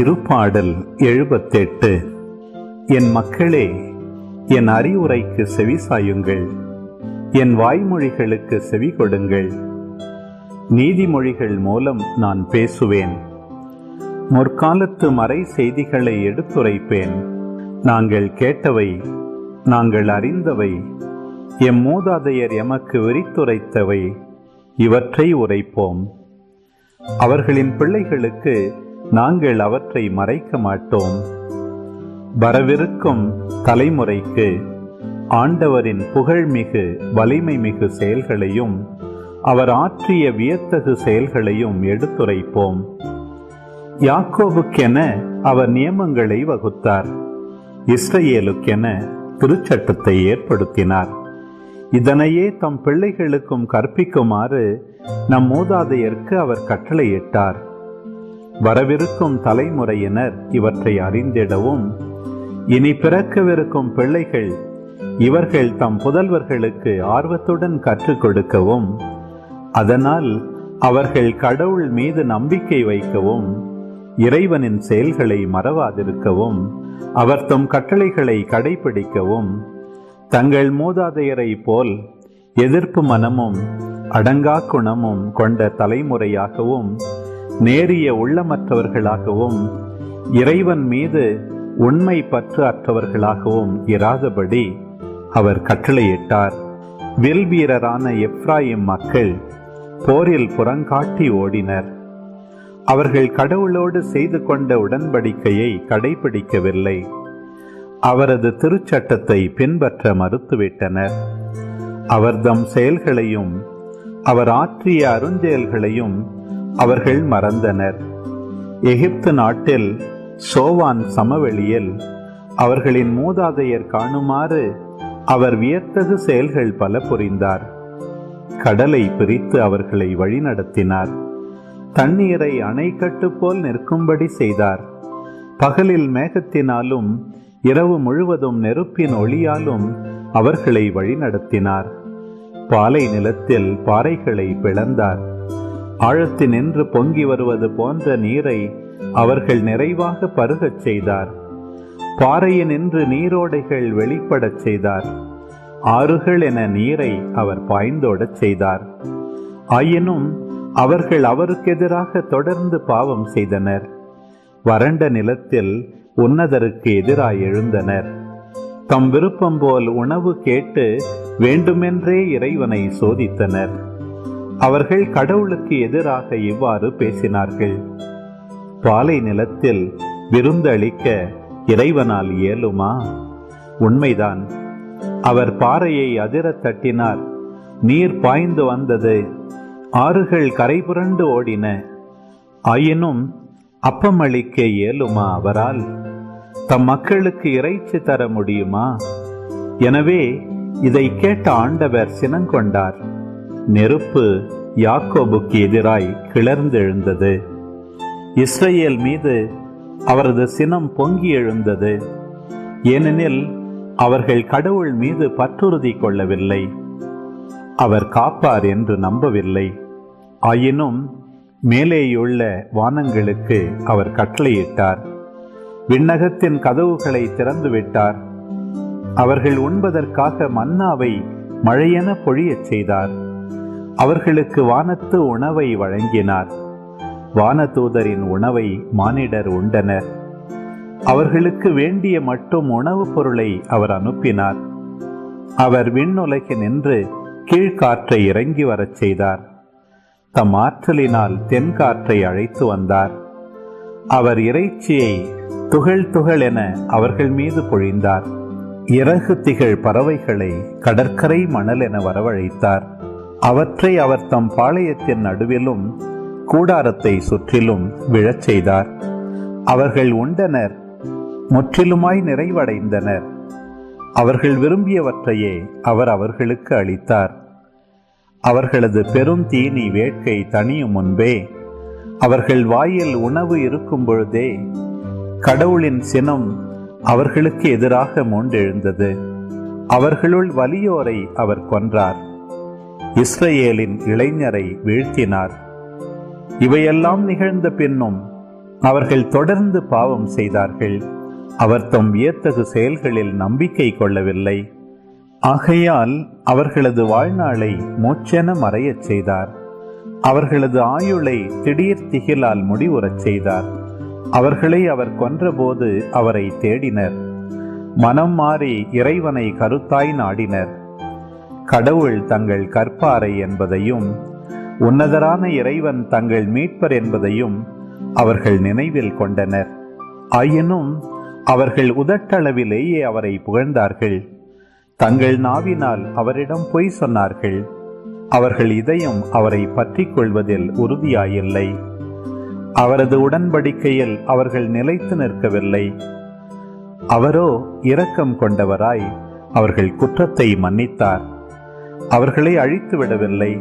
திருப்பாடல் எழுபத்தெட்டு. என் மக்களே என் அறிவுரைக்கு செவி சாயுங்கள். என் வாய்மொழிகளுக்கு செவி கொடுங்கள். நீதிமொழிகள் மூலம் நான் பேசுவேன். முற்காலத்து மறை செய்திகளை எடுத்துரைப்பேன். நாங்கள் கேட்டவை நாங்கள் அறிந்தவை எம் மூதாதையர் எமக்கு விரித்துரைத்தவை இவற்றை உரைப்போம். அவர்களின் பிள்ளைகளுக்கு நாங்கள் அவற்றை மறைக்க மாட்டோம். வரவிருக்கும் தலைமுறைக்கு ஆண்டவரின் புகழ்மிகு வலிமை மிகு செயல்களையும் அவர் ஆற்றிய வியத்தகு செயல்களையும் எடுத்துரைப்போம். யாக்கோவுக்கென அவர் நியமங்களை வகுத்தார். இஸ்ரேலுக்கென திருச்சட்டத்தை ஏற்படுத்தினார். இதனையே தம் பிள்ளைகளுக்கும் கற்பிக்குமாறு நம் மூதாதையர்க்கு அவர் கட்டளையிட்டார். வரவிருக்கும் தலைமுறையினர் இவற்றை அறிந்திடவும். இனி பிறக்கவிருக்கும் பிள்ளைகள் இவர்கள் தம் புதல்வர்களுக்கு ஆர்வத்துடன் கற்றுக் கொடுக்கவும். அதனால் அவர்கள் கடவுள் மீது நம்பிக்கை வைக்கவும். இறைவனின் செயல்களை மறவாதிருக்கவும். அவர் தம் கட்டளைகளை கடைபிடிக்கவும். தங்கள் மூதாதையரை போல் எதிர்ப்பு மனமும் அடங்கா குணமும் கொண்ட தலைமுறையாகவும் நேரிய உள்ளமற்றவர்களாகவும் இறைவன் மீது உண்மை பற்று அற்றவர்களாகவும் இராதபடி அவர் கட்டளையிட்டார். வில் வீரரான எப்ராயிம் மக்கள் போரில் புறங்காட்டி ஓடினர். அவர்கள் கடவுளோடு செய்து கொண்ட உடன்படிக்கையை கடைபிடிக்கவில்லை. அவரது திருச்சட்டத்தை பின்பற்ற மறுத்துவிட்டனர். அவர்தம் செயல்களையும் அவர் ஆற்றிய அருஞ்செயல்களையும் அவர்கள் மறந்தனர். எகிப்து நாட்டில் சோவான் சமவெளியில் அவர்களின் மூதாதையர் காணுமாறு அவர் வியத்தகு செயல்கள் பல புரிந்தார். கடலை பிரித்து அவர்களை வழிநடத்தினார். தண்ணீரை அணைக்கட்டு போல் நிற்கும்படி செய்தார். பகலில் மேகத்தினாலும் இரவு முழுவதும் நெருப்பின் ஒளியாலும் அவர்களை வழிநடத்தினார். பாலை நிலத்தில் பாறைகளை பிளந்தார். ஆழத்தினின்று பொங்கி வருவது போன்ற நீரை அவர்கள் நிறைவாக பருகச் செய்தார். பாறையினின்று நீரோடைகள் வெளிப்படச் செய்தார். ஆறுகள் என நீரை அவர் பாய்ந்தோடச் செய்தார். ஆயினும் அவர்கள் அவருக்கு எதிராக தொடர்ந்து பாவம் செய்தனர். வறண்ட நிலத்தில் உன்னதருக்கு எதிராய் எழுந்தனர். தம் விருப்பம் போல் உணவு கேட்டு வேண்டுமென்றே இறைவனை சோதித்தனர். அவர்கள் கடவுளுக்கு எதிராக இவ்வாறு பேசினார்கள். பாலை நிலத்தில் விருந்தளிக்க இறைவனால் இயலுமா? உண்மைதான். அவர் பாறையை அதிரத் தட்டினார். நீர் பாய்ந்து வந்தது. ஆறுகள் கரைபுரண்டு ஓடின. ஆயினும் அப்பமளிக்க இயலுமா அவரால்? தம் மக்களுக்கு இறைச்சி தர முடியுமா? எனவே இதை கேட்ட ஆண்டவர் சினங்கொண்டார். நெருப்பு யாக்கோபுக்கு எதிராய் கிளர்ந்தெழுந்தது. இஸ்ரேல் மீது அவரது சினம் பொங்கி எழுந்தது. ஏனெனில் அவர்கள் கடவுள் மீது பற்றுறுதி கொள்ளவில்லை. அவர் காப்பார் என்று நம்பவில்லை. ஆயினும் மேலேயுள்ள வானங்களுக்கு அவர் கட்டளையிட்டார். விண்ணகத்தின் கதவுகளை திறந்துவிட்டார். அவர்கள் உண்பதற்காக மன்னாவை மழையென பொழியச் செய்தார். அவர்களுக்கு வானத்து உணவை வழங்கினார். வானதூதரின் உணவை மானிடர் உண்டனர். அவர்களுக்கு வேண்டிய மட்டும் உணவுப் பொருளை அவர் அனுப்பினார். அவர் விண்ணுலகி நின்று கீழ்காற்றை இறங்கி வரச் செய்தார். தம் ஆற்றலினால் தென்காற்றை அழைத்து வந்தார். அவர் இறைச்சியை துகள் துகள் என அவர்கள் மீது பொழிந்தார். இறகு திகழ் பறவைகளை கடற்கரை மணல் என வரவழைத்தார். அவற்றை அவர் தம் பாளையத்தின் நடுவிலும் கூடாரத்தை சுற்றிலும் விழச் செய்தார். அவர்கள் உண்டனர் முற்றிலுமாய் நிறைவடைந்தனர். அவர்கள் விரும்பியவற்றையே அவர் அவர்களுக்கு அளித்தார். அவர்களது பெரும் தீனி வேட்கை தனியும் முன்பே அவர்கள் வாயில் உணவு இருக்கும் பொழுதே கடவுளின் சினம் அவர்களுக்கு எதிராக மூண்டெழுந்தது. அவர்களுள் வலியோரை அவர் கொன்றார். இஸ்ரேலின் இளைஞரை வீழ்த்தினார். இவையெல்லாம் நிகழ்ந்த பின்னும் அவர்கள் தொடர்ந்து பாவம் செய்தார்கள். அவர் தம் வியத்தகு செயல்களில் நம்பிக்கை கொள்ளவில்லை. ஆகையால் அவர்களது வாழ்நாளை மூச்சென மறையச் செய்தார். அவர்களது ஆயுளை திடீர் திகிலால் முடிவுறச் செய்தார். அவர்களை அவர் கொன்றபோது அவரை தேடினர். மனம் மாறி இறைவனை கருத்தாய் நாடினர். கடவுள் தங்கள் கற்பாரை என்பதையும் உன்னதரான இறைவன் தங்கள் மீட்பர் என்பதையும் அவர்கள் நினைவில் கொண்டனர். ஆயினும் அவர்கள் உதட்டளவிலேயே அவரை புகழ்ந்தார்கள். தங்கள் நாவினால் அவரிடம் பொய் சொன்னார்கள். அவர்கள் இதயம் அவரை பற்றிக் கொள்வதில் உறுதியாயில்லை. அவரது உடன்படிக்கையில் அவர்கள் நிலைத்து நிற்கவில்லை. அவரோ இரக்கம் கொண்டவராய் அவர்கள் குற்றத்தை மன்னித்தார். அவர்களை அழித்து விடவில்லை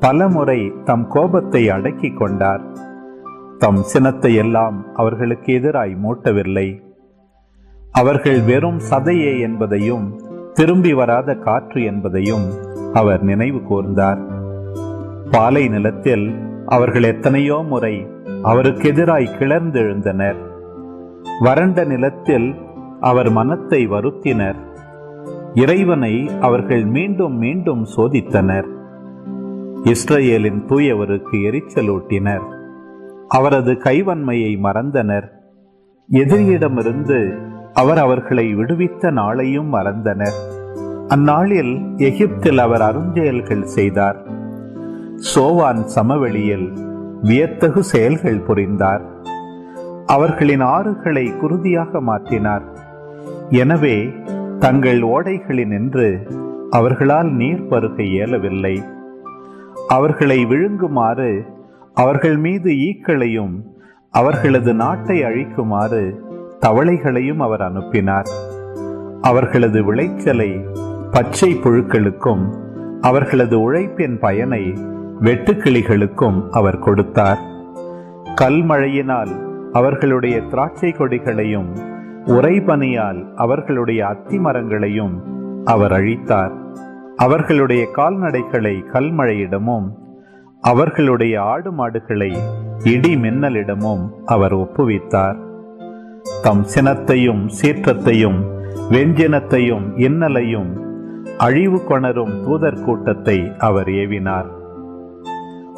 பலமுறை தம் கோபத்தை அடக்கிக் கொண்டார். தம் சினத்தை எல்லாம் அவர்களுக்கு எதிராய் மூட்டவில்லை. அவர்கள் வெறும் சதையே என்பதையும் திரும்பி வராத காற்று என்பதையும் அவர் நினைவு கூர்ந்தார். பாலை நிலத்தில் அவர்கள் எத்தனையோ முறை அவருக்கு எதிராய் கிளர்ந்தெழுந்தனர். வறண்ட நிலத்தில் அவர் மனத்தை வருத்தினர். இறைவனை அவர்கள் மீண்டும் மீண்டும் சோதித்தனர். இஸ்ரேலின் தூயவருக்கு எரிச்சலூட்டினர். அவரது கைவன்மையை மறந்தனர். எதிரியிடமிருந்து அவர் அவர்களை விடுவித்த நாளையும் மறந்தனர். அந்நாளில் எகிப்தில் அவர் அருஞ்செயல்கள் செய்தார். சோவான் சமவெளியில் வியத்தகு செயல்கள் புரிந்தார். அவர்களின் ஆறுகளை குருதியாக மாற்றினார். எனவே தங்கள் ஓடைகளினின்று அவர்களால் நீர் பருக இயலவில்லை அவர்களை விழுங்குமாறு அவர்கள் மீது ஈக்களையும் அவர்களது நாட்டை அழிக்குமாறு தவளைகளையும் அவர் அனுப்பினார். அவர்களது விளைச்சலை பச்சை புழுக்களுக்கும் அவர்களது உழைப்பின் பயனை வெட்டுக்கிளிகளுக்கும் அவர் கொடுத்தார். கல்மழையினால் அவர்களுடைய திராட்சை கொடிகளையும் உறைபனியால் அவர்களுடைய அத்தி மரங்களையும் அவர் அழித்தார். அவர்களுடைய கால்நடைகளை கல்மழையிடமும் அவர்களுடைய ஆடு மாடுகளை இடி மின்னலிடமும் அவர் ஒப்புவித்தார். தம் சினத்தையும் சீற்றத்தையும் வெஞ்சினத்தையும் இன்னலையும் அழிவு கொணரும் தூதர் கூட்டத்தை அவர் ஏவினார்.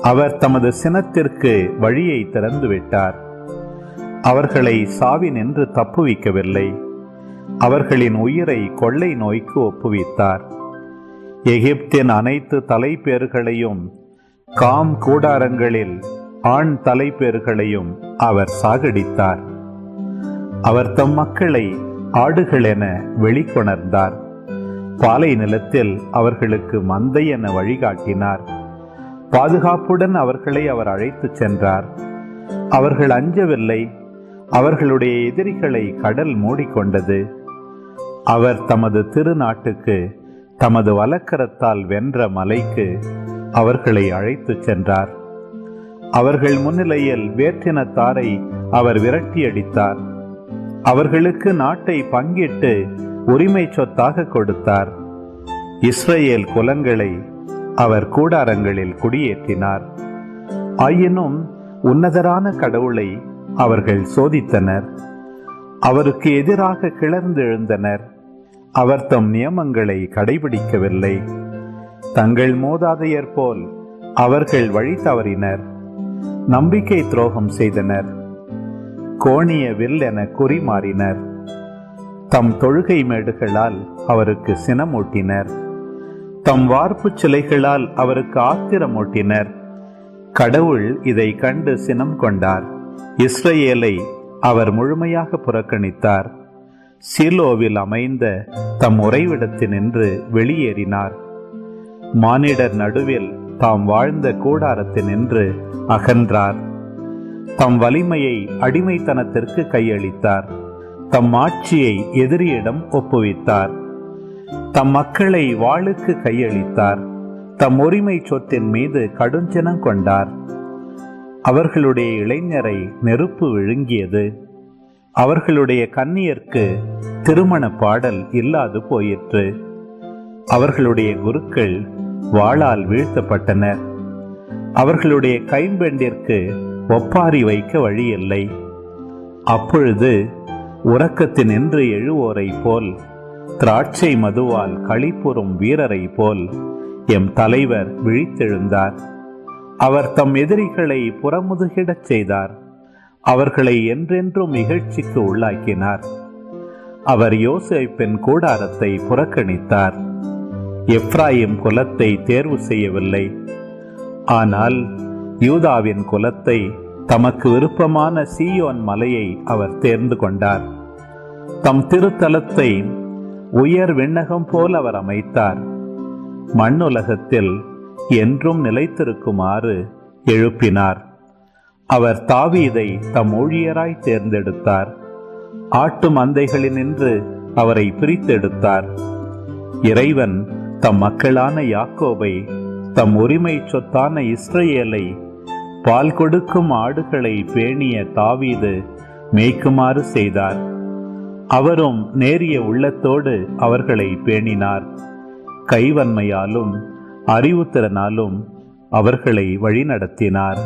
அவர் தமது சினத்திற்கு வழியை திறந்துவிட்டார். அவர்களை சாவினின்று தப்புவிக்கவில்லை. அவர்களின் உயிரை கொள்ளை நோய்க்கு ஒப்புவித்தார். எகிப்தின் அனைத்து தலைப்பேர்களையும் காம் கூடாரங்களில் ஆண் தலைப்பேர்களையும் அவர் சாகடித்தார். அவர் தம் மக்களை ஆடுகள் என வெளிக்கொணர்ந்தார். பாலை நிலத்தில் அவர்களுக்கு மந்தை என வழிகாட்டினார். பாதுகாப்புடன் அவர்களை அவர் அழைத்துச் சென்றார். அவர்கள் அஞ்சவில்லை அவர்களுடைய எதிரிகளை கடல் மூடிக்கொண்டது. அவர் தமது திருநாட்டுக்கு தமது வலக்கரத்தால் வென்ற மலைக்கு அவர்களை அழைத்துச் சென்றார். அவர்கள் முன்னிலையில் வேற்றினத்தாரை அவர் விரட்டியடித்தார். அவர்களுக்கு நாட்டை பங்கிட்டு உரிமை சொத்தாக கொடுத்தார். இஸ்ரேல் குலங்களை அவர் கூடாரங்களில் குடியேற்றினார். ஆயினும் உன்னதரான கடவுளை அவர்கள் சோதித்தனர். அவருக்கு எதிராக கிளர்ந்தெழுந்தனர். அவர் தம் நியமங்களை கடைபிடிக்கவில்லை. தங்கள் மோதாதையர் போல் அவர்கள் வழி தவறினர். நம்பிக்கை துரோகம் செய்தனர். கோணிய வில் என குறிமாறினர் தம் தொழுகை மேடுகளால் அவருக்கு சினமூட்டினர். தம் வார்ப்புச் சிலைகளால் அவருக்கு ஆத்திரமூட்டினர். கடவுள் இதை கண்டு சினம் கொண்டார். இஸ்ரேலை அவர் முழுமையாக புறக்கணித்தார். சீலோவில் அமைந்த தம் உறைவிடத்தினின்று வெளியேறினார். மானிடர் நடுவில் தாம் வாழ்ந்த கூடாரத்தினின்று அகன்றார். தம் வலிமையை அடிமைத்தனத்திற்கு கையளித்தார். தம் ஆட்சியை எதிரியிடம் ஒப்புவித்தார். தம் மக்களை வாளுக்கு கையளித்தார். தம் உரிமை சொத்தின் மீது கடுஞ்சனம் கொண்டார். அவர்களுடைய இளைஞரை நெருப்பு விழுங்கியது. அவர்களுடைய கன்னியர்க்கு திருமண பாடல் இல்லாது போயிற்று. அவர்களுடைய குருக்கள் வாளால் வீழ்த்தப்பட்டனர். அவர்களுடைய கைம்பெண்டிற்கு ஒப்பாரி வைக்க வழியில்லை. அப்பொழுது உறக்கத்தினின்று எழுவோரைப் போல் திராட்சை மதுவால் களிப்புறும் வீரரை போல் எம் தலைவர் விழித்தெழுந்தார். அவர் தம் எதிரிகளை புறமுதுகிடச் செய்தார். அவர்களை என்றென்றும் இகழ்ச்சிக்கு உள்ளாக்கினார். அவர் யோசேப்பின் கூடாரத்தை புறக்கணித்தார். எப்ராயிம் குலத்தை தேர்வு செய்யவில்லை. ஆனால் யூதாவின் குலத்தை தமக்கு விருப்பமான சீயோன் மலையை அவர் தேர்ந்து கொண்டார். தம் திருத்தலத்தை உயர் விண்ணகம் போல் அவர் அமைத்தார். மண்ணுலகத்தில் என்றும் நிலைத்திருக்குமாறு எழுப்பினார். அவர் தாவீதை தம் ஊழியராய் தேர்ந்தெடுத்தார். ஆட்டு மந்தைகளினின்று அவரை பிரித்தெடுத்தார். இறைவன் தம் மக்களான யாக்கோபை தம் உரிமை சொத்தான இஸ்ரேலை பால் கொடுக்கும் ஆடுகளை பேணிய தாவீது மேய்க்குமாறு செய்தார். அவரும் நேரிய உள்ளத்தோடு அவர்களை பேணினார். கைவன்மையாலும் அறிவுத்திறனாலும் அவர்களை வழிநடத்தினார்.